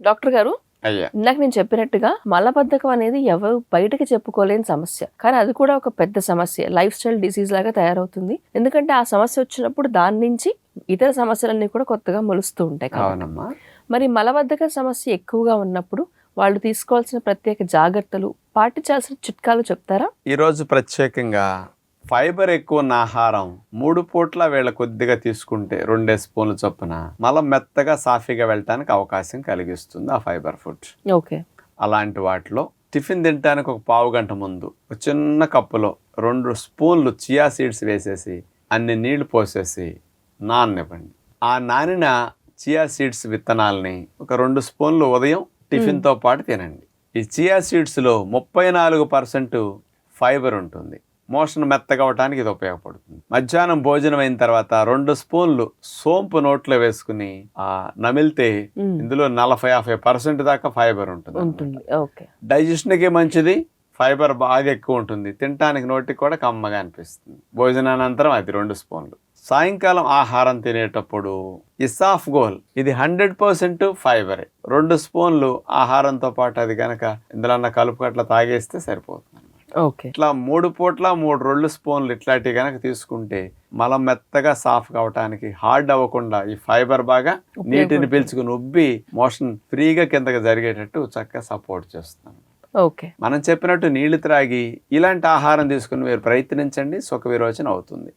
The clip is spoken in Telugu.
డాక్టర్ గారు ఇందాక నేను చెప్పినట్టుగా మలబద్ధకం అనేది ఎవరు బయటకి చెప్పుకోలేని సమస్య. కానీ అది కూడా ఒక పెద్ద సమస్య. లైఫ్ స్టైల్ డిసీజ్ లాగా తయారవుతుంది. ఎందుకంటే ఆ సమస్య వచ్చినప్పుడు దాని నుంచి ఇతర సమస్యలన్నీ కూడా కొత్తగా మొలుస్తూ ఉంటాయి కాబట్టి. అవునమ్మా. మరి మలబద్ధక సమస్య ఎక్కువగా ఉన్నప్పుడు వాళ్ళు తీసుకోవాల్సిన ప్రత్యేక జాగ్రత్తలు పాటించాల్సిన చిట్కాలు చెప్తారా? ఈరోజు ప్రత్యేకంగా ఫైబర్ ఎక్కువ ఉన్న ఆహారం మూడు పూట్ల వేళ కొద్దిగా తీసుకుంటే రెండే స్పూన్లు చొప్పున మలం మెత్తగా సాఫీగా వెళ్ళటానికి అవకాశం కలిగిస్తుంది ఆ ఫైబర్ ఫుడ్. ఓకే. అలాంటి వాటిలో టిఫిన్ తినడానికి ఒక పావు గంట ముందు ఒక చిన్న కప్పులో రెండు స్పూన్లు చియా సీడ్స్ వేసేసి అన్ని నీళ్ళు పోసేసి నాననివ్వండి. ఆ నానిన చియా సీడ్స్ విత్తనాలని ఒక రెండు స్పూన్లు ఉదయం టిఫిన్తో పాటు తినండి. ఈ చియా సీడ్స్లో ముప్పై నాలుగు పర్సెంట్ ఫైబర్ ఉంటుంది. మోషన్ మెత్తగా అవటానికి ఇది ఉపయోగపడుతుంది. మధ్యాహ్నం భోజనం అయిన తర్వాత రెండు స్పూన్లు సోంపు నోట్లో వేసుకుని ఆ నమిలితే. ఇందులో నలభై యాభై పర్సెంట్ దాకా ఫైబర్ ఉంటుంది డైజెషన్కి మంచిది ఫైబర్ బాగా ఎక్కువ ఉంటుంది. తినటానికి నోటికి కూడా కమ్మగా అనిపిస్తుంది. భోజనానంతరం అది రెండు స్పూన్లు. సాయంకాలం ఆహారం తినేటప్పుడు ఇసాఫ్ గోల్ ఇది హండ్రెడ్ పర్సెంట్ ఫైబరే. రెండు స్పూన్లు ఆహారంతో పాటు అది కనుక ఇందులో కలుపు అట్లా తాగేస్తే సరిపోతుంది. ఇట్లా మూడు పూట్ల మూడు రెండు స్పూన్లు ఇట్లాంటివి కనుక తీసుకుంటే మలం మెత్తగా సాఫ్ కావటానికి హార్డ్ అవ్వకుండా ఈ ఫైబర్ బాగా నీటిని. పీల్చుకుని ఉబ్బి మోషన్ ఫ్రీగా కిందకి జరిగేటట్టు చక్కగా సపోర్ట్ చేస్తాను ఓకే. మనం చెప్పినట్టు నీళ్ళు త్రాగి ఇలాంటి ఆహారం తీసుకుని మీరు ప్రయత్నించండి. సుఖ విరోచన అవుతుంది.